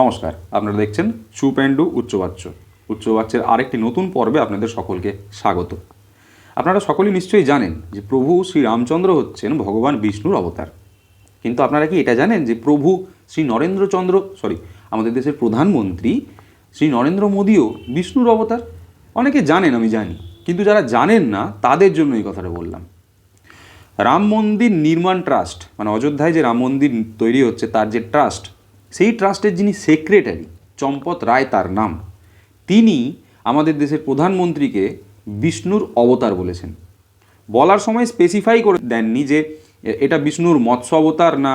নমস্কার, আপনারা দেখছেন সুপ্যান্ডু উচ্চবাচ্য। উচ্চবাচ্যের আরেকটি নতুন পর্বে আপনাদের সকলকে স্বাগত। আপনারা সকলেই নিশ্চয়ই জানেন যে প্রভু শ্রী রামচন্দ্র হচ্ছেন ভগবান বিষ্ণুর অবতার। কিন্তু আপনারা কি এটা জানেন যে প্রভু শ্রী নরেন্দ্রচন্দ্র, সরি, আমাদের দেশের প্রধানমন্ত্রী শ্রী নরেন্দ্র মোদীও বিষ্ণুর অবতার? অনেকে জানেন, আমি জানি। কিন্তু যারা জানেন না, তাদের জন্য এই কথাটা বললাম। রাম মন্দির নির্মাণ ট্রাস্ট মানে অযোধ্যায় যে রাম মন্দির তৈরি হচ্ছে, তার যে ট্রাস্ট সেই ট্রাস্টের যিনি সেক্রেটারি, চম্পত রায় তার নাম, তিনি আমাদের দেশের প্রধানমন্ত্রীকে বিষ্ণুর অবতার বলেছেন। বলার সময় স্পেসিফাই করে দেননি যে এটা বিষ্ণুর মৎস্য অবতার না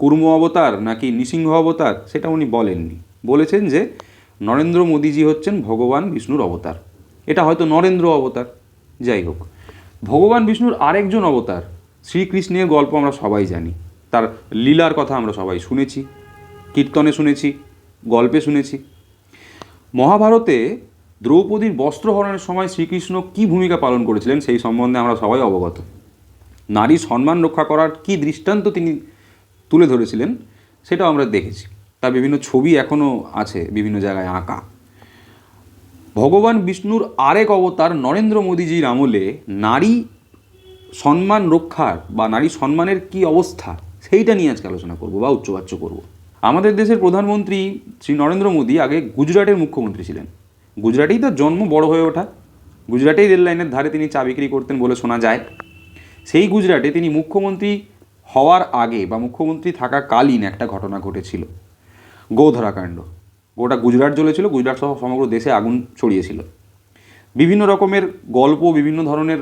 কুর্ম অবতার নাকি নৃসিংহ অবতার, সেটা উনি বলেননি। বলেছেন যে নরেন্দ্র মোদীজি হচ্ছেন ভগবান বিষ্ণুর অবতার। এটা হয়তো নরেন্দ্র অবতার, যাই হোক। ভগবান বিষ্ণুর আরেকজন অবতার, শ্রীকৃষ্ণের গল্প আমরা সবাই জানি। তার লীলার কথা আমরা সবাই শুনেছি। কীর্তনে শুনেছি, গল্পে শুনেছি। মহাভারতে দ্রৌপদীর বস্ত্রহরণের সময় শ্রীকৃষ্ণ কী ভূমিকা পালন করেছিলেন সেই সম্বন্ধে আমরা সবাই অবগত। নারীর সম্মান রক্ষা করার কী দৃষ্টান্ত তিনি তুলে ধরেছিলেন, সেটাও আমরা দেখেছি। তার বিভিন্ন ছবি এখনও আছে, বিভিন্ন জায়গায় আঁকা। ভগবান বিষ্ণুর আরেক অবতার নরেন্দ্র মোদীজির আমলে নারী সম্মান রক্ষার বা নারী সম্মানের কি অবস্থা, সেইটা নিয়ে আজকে আলোচনা করব বা উচ্চবাচ্য করব। আমাদের দেশের প্রধানমন্ত্রী শ্রী নরেন্দ্র মোদী আগে গুজরাটের মুখ্যমন্ত্রী ছিলেন। গুজরাটেই তার জন্ম বড় হয়ে ওঠা। গুজরাটেই রেল লাইনের ধারে তিনি চা বিক্রি করতেন বলে শোনা যায়। সেই গুজরাটে তিনি মুখ্যমন্ত্রী হওয়ার আগে বা মুখ্যমন্ত্রী থাকাকালীন একটা ঘটনা ঘটেছিল। গোধরাকাণ্ড। গোটা গুজরাট জ্বলেছিল, গুজরাট সহ সমগ্র দেশে আগুন ছড়িয়েছিল। বিভিন্ন রকমের গল্প, বিভিন্ন ধরনের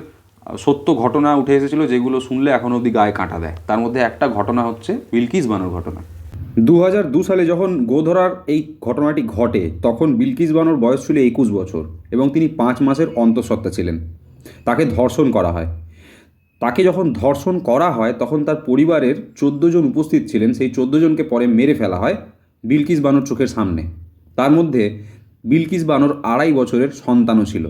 সত্য ঘটনা উঠে এসেছিল যেগুলো শুনলে এখন অবধি গায়ে কাঁটা দেয়। তার মধ্যে একটা ঘটনা হচ্ছে, বিলকিস বানোর ঘটনা। দু দু সালে যখন গোধরার এই ঘটনাটি ঘটে, তখন বিলকিস বানোর বয়স ছিল একুশ বছর এবং তিনি পাঁচ মাসের অন্তঃসত্ত্বা ছিলেন। তাকে ধর্ষণ করা হয়। তাকে যখন ধর্ষণ করা হয়, তখন তার পরিবারের চোদ্দ জন উপস্থিত ছিলেন। সেই চোদ্দ জনকে পরে মেরে ফেলা হয় বিলকিস বানোর চোখের সামনে। তার মধ্যে বিলকিস বানোর আড়াই বছরের সন্তানও ছিল।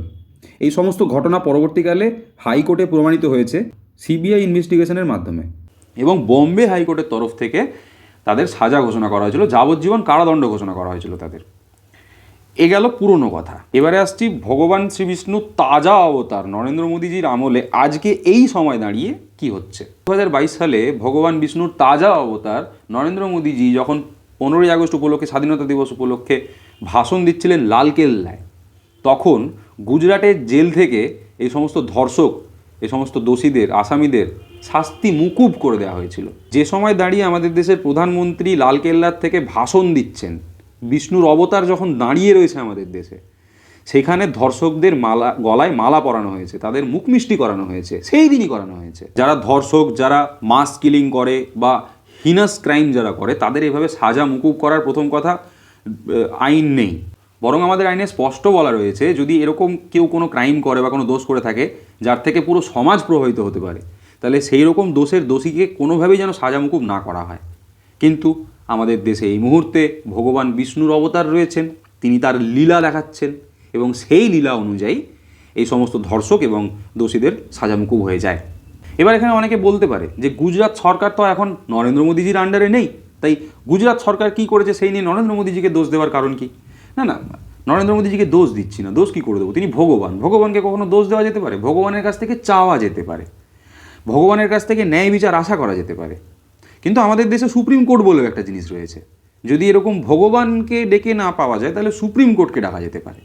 এই সমস্ত ঘটনা পরবর্তীকালে হাইকোর্টে প্রমাণিত হয়েছে সিবিআই ইনভেস্টিগেশনের মাধ্যমে। এবং বম্বে হাইকোর্টের তরফ থেকে তাদের সাজা ঘোষণা করা হয়েছিল, যাবজ্জীবন কারাদণ্ড ঘোষণা করা হয়েছিল তাদের। এ গেল পুরনো কথা। এবারে আসছি ভগবান শ্রী বিষ্ণু তাজা অবতার নরেন্দ্র মোদীজির আমলে। আজকে এই সময় দাঁড়িয়ে কি হচ্ছে? দু হাজার বাইশ সালে ভগবান বিষ্ণুর তাজা অবতার নরেন্দ্র মোদীজি যখন পনেরোই আগস্ট উপলক্ষে, স্বাধীনতা দিবস উপলক্ষে ভাষণ দিচ্ছিলেন লালকেল্লায়, তখন গুজরাটের জেল থেকে এই সমস্ত ধর্ষক, এই সমস্ত দোষীদের, আসামিদের শাস্তি মুকুব করে দেওয়া হয়েছিল। যে সময় দাঁড়িয়ে আমাদের দেশের প্রধানমন্ত্রী লালকেল্লার থেকে ভাষণ দিচ্ছেন, বিষ্ণুর অবতার যখন দাঁড়িয়ে রয়েছে আমাদের দেশে, সেখানে ধর্ষকদের মালা, গলায় মালা পরানো হয়েছে, তাদের মুখ মিষ্টি করানো হয়েছে, সেই দিনই করানো হয়েছে। যারা ধর্ষক, যারা মাস কিলিং করে বা হিনাস ক্রাইম যারা করে, তাদের এভাবে সাজা মুকুব করার প্রথম কথা আইন নেই। বরং আমাদের আইনে স্পষ্ট বলা রয়েছে, যদি এরকম কেউ কোনো ক্রাইম করে বা কোনো দোষ করে থাকে, যার থেকে পুরো সমাজ প্রভাবিত হতে পারে তাহলে সেই রকম দোষের দোষীকে কোনোভাবেই যেন সাজা মুকুব না করা হয়। কিন্তু আমাদের দেশে এই মুহূর্তে ভগবান বিষ্ণুর অবতার রয়েছেন, তিনি তার লীলা দেখাচ্ছেন এবং সেই লীলা অনুযায়ী এই সমস্ত ধর্ষক এবং দোষীদের সাজামুকুব হয়ে যায়। এবার এখানে অনেকে বলতে পারে যে গুজরাট সরকার তো এখন নরেন্দ্র মোদীজির আন্ডারে নেই, তাই গুজরাট সরকার কি করেছে সেই নিয়ে নরেন্দ্র মোদীজিকে দোষ দেওয়ার কারণ কি? না না, নরেন্দ্র মোদীজিকে দোষ দিচ্ছি না, দোষ কী করে দেবো? তিনি ভগবান, ভগবানকে কখনো দোষ দেওয়া যেতে পারে? ভগবানের কাছ থেকে চাওয়া যেতে পারে। ভগবানের কাছ থেকে ন্যায় বিচার আশা করা যেতে পারে। কিন্তু আমাদের দেশে সুপ্রিম কোর্ট বলেও একটা জিনিস রয়েছে। যদি এরকম ভগবানকে ডেকে না পাওয়া যায়, তাহলে সুপ্রিম কোর্টকে ডাকা যেতে পারে।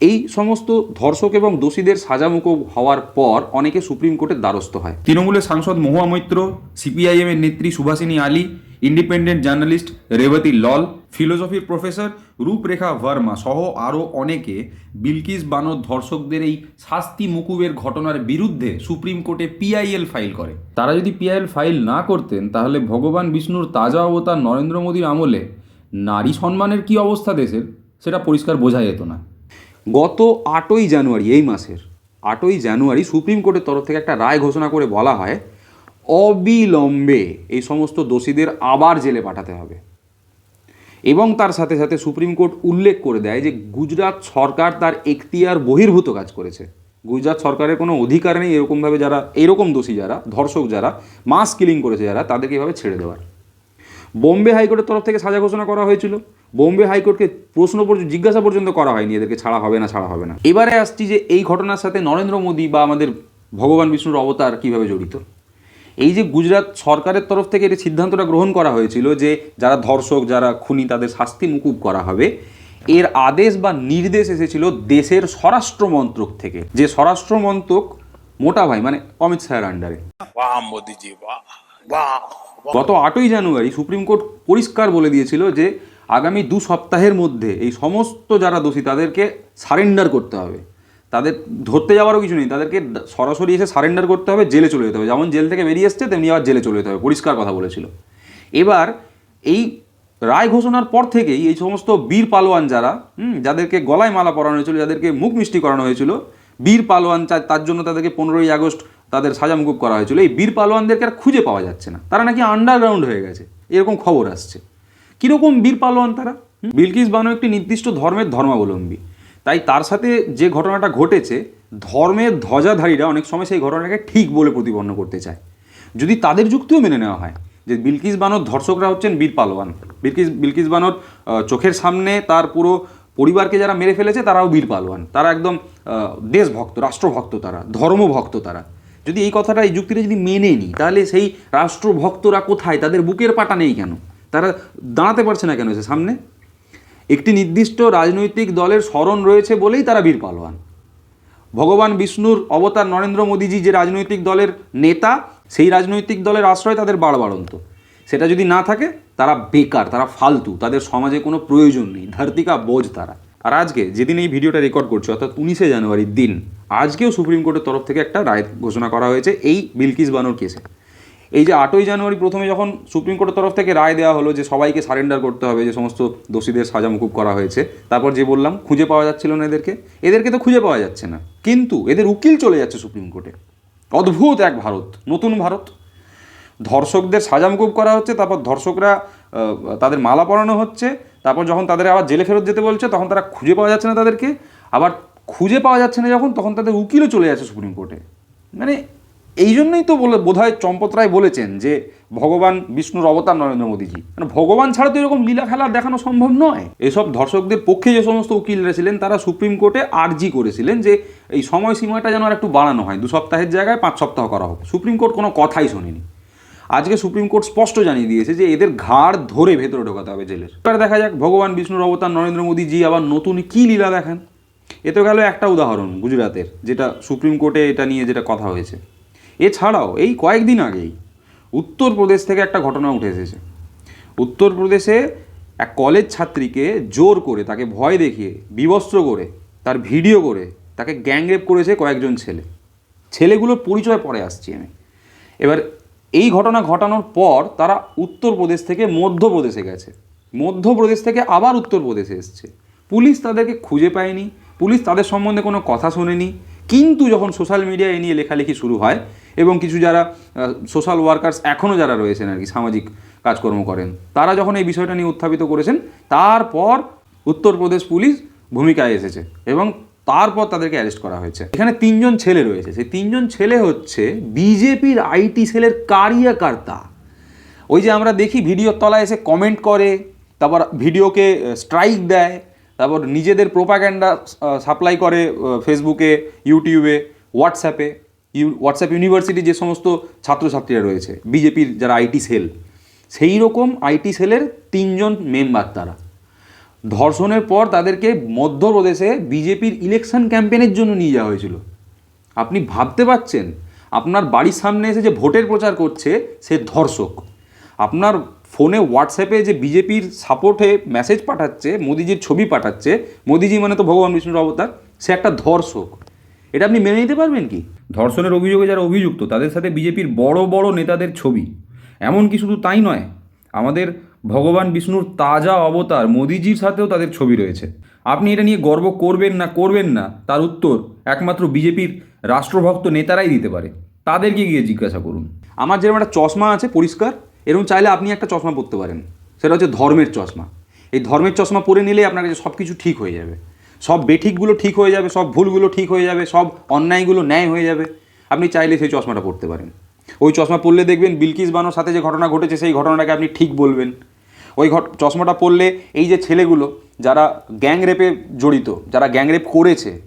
এই সমস্ত ধর্ষক এবং দোষীদের সাজামুখো হওয়ার পর অনেকে সুপ্রিম কোর্টের দ্বারস্থ হয়। তৃণমূলের সাংসদ মহুয়া মৈত্র সিপিআইএম এর নেত্রী সুভাষিনী আলী, ইন্ডিপেন্ডেন্ট জার্নালিস্ট রেবতী লল, ফিলোসফির প্রফেসর রূপরেখা ভার্মা সহ আরও অনেকে বিলকিস বানর ধর্ষকদের এই শাস্তি মুকুবের ঘটনার বিরুদ্ধে সুপ্রিম কোর্টে পিআইএল ফাইল করে। তারা যদি পিআইএল ফাইল না করতেন, তাহলে ভগবান বিষ্ণুর তাজা অবতার নরেন্দ্র মোদীর আমলে নারী সম্মানের কি অবস্থা দেশের? সেটা পরিষ্কার বোঝা যেত না। গত আটই জানুয়ারি, এই মাসের আটই জানুয়ারি সুপ্রিম কোর্টের তরফ থেকে একটা রায় ঘোষণা করে বলা হয়, অবিলম্বে এই সমস্ত দোষীদের আবার জেলে পাঠাতে হবে। এবং তার সাথে সাথে সুপ্রিম কোর্ট উল্লেখ করে দেয় যে গুজরাট সরকার তার এখতিয়ার বহির্ভূত কাজ করেছে। গুজরাট সরকারের কোনো অধিকার নেই এরকমভাবে যারা, এরকম দোষী যারা, ধর্ষক যারা মাস কিলিং করেছে যারা, তাদেরকে এভাবে ছেড়ে দেওয়ার। বোম্বে হাইকোর্টের তরফ থেকে সাজা ঘোষণা করা হয়েছিল। বোম্বে হাইকোর্টকে প্রশ্ন পর্যন্ত জিজ্ঞাসা পর্যন্ত করা হয়নি এদেরকে ছাড়া হবে না, ছাড়া হবে না। এবারে আসছি যে এই ঘটনার সাথে নরেন্দ্র মোদী বা আমাদের ভগবান বিষ্ণুর অবতার কীভাবে জড়িত? এই যে গুজরাট সরকারের তরফ থেকে এটি সিদ্ধান্তটা গ্রহণ করা হয়েছিল যে যারা ধর্ষক যারা খুনি তাদের শাস্তি মুকুব করা হবে এর আদেশ বা নির্দেশ এসেছিল দেশের স্বরাষ্ট্র মন্ত্রক থেকে। যে স্বরাষ্ট্র মন্ত্রক মোটা ভাই মানে অমিত শাহের আন্ডারে গত আটই জানুয়ারি সুপ্রিম কোর্ট পরিষ্কার বলে দিয়েছিল যে আগামী দু সপ্তাহের মধ্যে এই সমস্ত যারা দোষী তাদেরকে সারেন্ডার করতে হবে। তাদের ধরতে যাওয়ারও কিছু নেই। তাদেরকে সরাসরি এসে সারেন্ডার করতে হবে, জেলে চলে যেতে হবে। যেমন জেল থেকে বেরিয়ে এসছে, তেমনি আবার জেলে চলে যেতে হবে। পরিষ্কার কথা বলেছিল। এবার এই রায় ঘোষণার পর থেকেই এই সমস্ত বীর পালোয়ান যারা যাদেরকে গলায় মালা পরানো হয়েছিল, যাদেরকে মুখ মিষ্টি করানো হয়েছিল, বীর পালোয়ান তার জন্য তাদেরকে পনেরোই আগস্ট তাদের সাজা মুকুব করা হয়েছিল। এই বীর পালোয়ানদেরকে আর খুঁজে পাওয়া যাচ্ছে না। তারা নাকি আন্ডারগ্রাউন্ড হয়ে গেছে। এরকম খবর আসছে। কীরকম বীর পালোয়ান তারা? বিলকিস বানো একটি নির্দিষ্ট ধর্মের ধর্মাবলম্বী। তাই তার সাথে যে ঘটনাটা ঘটেছে, ধর্মের ধ্বজাধারীরা অনেক সময় সেই ঘটনাটাকে ঠিক বলে প্রতিপন্ন করতে চায়। যদি তাদের যুক্তিও মেনে নেওয়া হয়, যে বিলকিস বানোর ধর্ষকরা হচ্ছেন বীর পালোয়ান, বিলকিস বিলকিস বানোর চোখের সামনে তার পুরো পরিবারকে যারা মেরে ফেলেছে তারাও বীর পালোয়ান। তারা একদম দেশভক্ত, রাষ্ট্রভক্ত তারা, ধর্মভক্ত তারা। যদি এই কথাটা, এই যুক্তিটা যদি মেনে নিই, তাহলে সেই রাষ্ট্রভক্তরা কোথায়? তাদের বুকের পাটা নেই কেন? তারা দাঁড়াতে পারছে না কেন সে সামনে? একটি নির্দিষ্ট রাজনৈতিক দলের স্মরণ রয়েছে বলেই তারা বীর পালোয়ান। ভগবান বিষ্ণুর অবতার নরেন্দ্র মোদীজি যে রাজনৈতিক দলের নেতা, সেই রাজনৈতিক দলের আশ্রয় তাদের বাড়বাড়ন্ত সেটা যদি না থাকে, তারা বেকার, তারা ফালতু, তাদের সমাজে কোনো প্রয়োজন নেই, ধার্তিকা বোঝ তারা। আর আজকে যেদিন এই ভিডিওটা রেকর্ড করছি, অর্থাৎ উনিশে জানুয়ারির দিন, আজকেও সুপ্রিম কোর্টের তরফ থেকে একটা রায় ঘোষণা করা হয়েছে এই বিলকিস বানোর কেসে। এই যে আটই জানুয়ারি প্রথমে যখন সুপ্রিম কোর্টের তরফ থেকে রায় দেওয়া হলো যে সবাইকে সারেন্ডার করতে হবে, যে সমস্ত দোষীদের সাজা মুকুব করা হয়েছে, তারপর যে বললাম, খুঁজে পাওয়া যাচ্ছিল না এদেরকে এদেরকে তো খুঁজে পাওয়া যাচ্ছে না। কিন্তু এদের উকিল চলে যাচ্ছে সুপ্রিম কোর্টে। অদ্ভুত এক ভারত, নতুন ভারত। ধর্ষকদের সাজা মুকুব করা হচ্ছে, তারপর ধর্ষকরা তাদের মালা পরানো হচ্ছে, তারপর যখন তাদের আবার জেলে ফেরত যেতে বলছে, তখন তারা খুঁজে পাওয়া যাচ্ছে না তাদেরকে। আবার খুঁজে পাওয়া যাচ্ছে না যখন, তখন তাদের উকিলও চলে যাচ্ছে সুপ্রিম কোর্টে। মানে এই জন্যই তো বলে বোধ হয় চম্পত রায় বলেছেন যে ভগবান বিষ্ণুর অবতার নরেন্দ্র মোদীজি। মানে ভগবান ছাড়া তো এরকম লীলা খেলা দেখানো সম্ভব নয়। এসব ধর্ষকদের পক্ষে যে সমস্ত উকিলরা ছিলেন, তারা সুপ্রিম কোর্টে আর্জি করেছিলেন যে এই সময়সীমাটা যেন আর একটু বাড়ানো হয়। দু সপ্তাহের জায়গায় পাঁচ সপ্তাহ করা হোক। সুপ্রিম কোর্ট কোনো কথাই শোনেনি। আজকে সুপ্রিম কোর্ট স্পষ্ট জানিয়ে দিয়েছে যে এদের ঘাড় ধরে ভেতরে ঢোকাতে হবে জেলের। এবার দেখা যাক, ভগবান বিষ্ণুর অবতার নরেন্দ্র মোদীজি আবার নতুন কী লীলা দেখান? এ তো গেল একটা উদাহরণ গুজরাতের যেটা সুপ্রিম কোর্টে এটা নিয়ে যেটা কথা হয়েছে। এছাড়াও এই কয়েকদিন আগেই উত্তরপ্রদেশ থেকে একটা ঘটনা উঠে এসেছে। উত্তরপ্রদেশে এক কলেজ ছাত্রীকে জোর করে, তাকে ভয় দেখিয়ে, বিবস্ত্র করে, তার ভিডিও করে, তাকে গ্যাংরেপ করেছে কয়েকজন ছেলে। ছেলেগুলোর পরিচয় পরে আসছি আমি। এবার এই ঘটনা ঘটানোর পর তারা উত্তরপ্রদেশ থেকে মধ্যপ্রদেশে গেছে। মধ্যপ্রদেশ থেকে আবার উত্তরপ্রদেশে এসছে। পুলিশ তাদেরকে খুঁজে পায়নি, পুলিশ তাদের সম্বন্ধে কোনো কথা শোনেনি। কিন্তু যখন সোশ্যাল মিডিয়ায় এ নিয়ে লেখালেখি শুরু হয় এবং কিছু যারা সোশ্যাল ওয়ার্কার্স এখনও যারা রয়েছেন আর কি, সামাজিক কাজকর্ম করেন, তারা যখন এই বিষয়টা নিয়ে উত্থাপিত করেছেন, তারপর উত্তরপ্রদেশ পুলিশ ভূমিকায় এসেছে এবং তারপর তাদেরকে অ্যারেস্ট করা হয়েছে। এখানে তিনজন ছেলে রয়েছে। সেই তিনজন ছেলে হচ্ছে বিজেপির আইটি সেলের কারিয়াকার্তা। ওই যে আমরা দেখি, ভিডিওর তলায় এসে কমেন্ট করে, তারপর ভিডিওকে স্ট্রাইক দেয়, তারপর নিজেদের প্রোপাগ্যান্ডা সাপ্লাই করে ফেসবুকে ইউটিউবে হোয়াটসঅ্যাপে হোয়াটসঅ্যাপ ইউনিভার্সিটি যে সমস্ত ছাত্রছাত্রীরা রয়েছে, বিজেপির যারা আইটি সেল সেই রকম আইটি সেলের তিনজন মেম্বার তারা। ধর্ষণের পর তাদেরকে মধ্যপ্রদেশে বিজেপির ইলেকশন ক্যাম্পেনের জন্য নিয়ে যাওয়া হয়েছিল। আপনি ভাবতে পারছেন, আপনার বাড়ির সামনে এসে যে ভোটের প্রচার করছে, সে ধর্ষক। আপনার ফোনে হোয়াটসঅ্যাপে যে বিজেপির সাপোর্টে মেসেজ পাঠাচ্ছে, মোদিজির ছবি পাঠাচ্ছে, মোদিজি মানে তো ভগবান বিষ্ণুর অবতার, সে একটা ধর্ষক। এটা আপনি মেনে নিতে পারবেন কি? ধর্ষণের অভিযোগে যারা অভিযুক্ত তাদের সাথে বিজেপির বড় বড় নেতাদের ছবি। এমনকি শুধু তাই নয় আমাদের ভগবান বিষ্ণুর তাজা অবতার মোদিজির সাথেও তাদের ছবি রয়েছে। আপনি এটা নিয়ে গর্ব করবেন না করবেন না তার উত্তর একমাত্র বিজেপির রাষ্ট্রভক্ত নেতারাই দিতে পারে। তাদেরকে গিয়ে জিজ্ঞাসা করুন। আমার যেরকম একটা চশমা আছে পরিষ্কার এরকম চাইলে আপনি একটা চশমা পরতে পারেন। সেটা হচ্ছে ধর্মের চশমা। এই ধর্মের চশমা পরে নিলে আপনার কাছে সব কিছু ঠিক হয়ে যাবে। সব বেঠিকগুলো ঠিক হয়ে যাবে, সব ভুলগুলো ঠিক হয়ে যাবে, সব অন্যায়গুলো ন্যায় হয়ে যাবে। আপনি চাইলে সেই চশমাটা পরতে পারেন। ওই চশমা পরলে দেখবেন বিলকিস বানোর সাথে যে ঘটনা ঘটেছে সেই ঘটনাটাকে আপনি ঠিক বলবেন। ওই ঘট, চশমাটা পরলে এই যে ছেলেগুলো যারা গ্যাং রেপে জড়িত, যারা গ্যাং রেপ করেছে,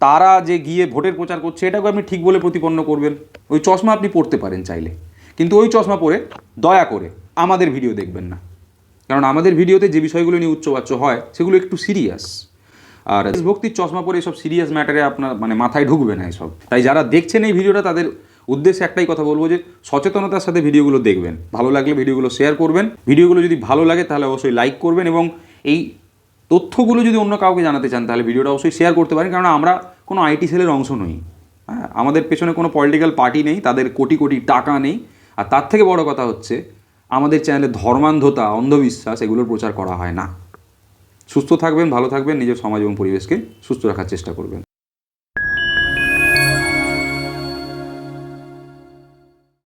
তারা যে গিয়ে ভোটের প্রচার করছে এটাকে আপনি ঠিক বলে প্রতিপন্ন করবেন। ওই চশমা আপনি পড়তে পারেন চাইলে। কিন্তু ওই চশমা পরে দয়া করে আমাদের ভিডিও দেখবেন না। কারণ আমাদের ভিডিওতে যে বিষয়গুলো নিয়ে উচ্চবাচ্য হয়, সেগুলো একটু সিরিয়াস। আর ভক্তির চশমা পরে এসব সিরিয়াস ম্যাটারে আপনার মানে মাথায় ঢুকবে না এসব। তাই যারা দেখছেন এই ভিডিওটা তাদের উদ্দেশ্যে একটাই কথা বলব যে, সচেতনতার সাথে ভিডিওগুলো দেখবেন। ভালো লাগলে ভিডিওগুলো শেয়ার করবেন। ভিডিওগুলো যদি ভালো লাগে, তাহলে অবশ্যই লাইক করবেন এবং এই তথ্যগুলো যদি অন্য কাউকে জানাতে চান, তাহলে ভিডিওটা অবশ্যই শেয়ার করতে পারেন। কারণ আমরা কোনো আইটি সেলের অংশ নই। হ্যাঁ আমাদের পেছনে কোনো পলিটিক্যাল পার্টি নেই, তাদের কোটি কোটি টাকা নেই। আর তার থেকে বড় কথা হচ্ছে, আমাদের চ্যানেলে ধর্মান্ধতা, অন্ধবিশ্বাস, এগুলোর প্রচার করা হয় না। সুস্থ থাকবেন ভালো থাকবেন নিজের সমাজ এবং পরিবেশকে সুস্থ রাখার চেষ্টা করবেন।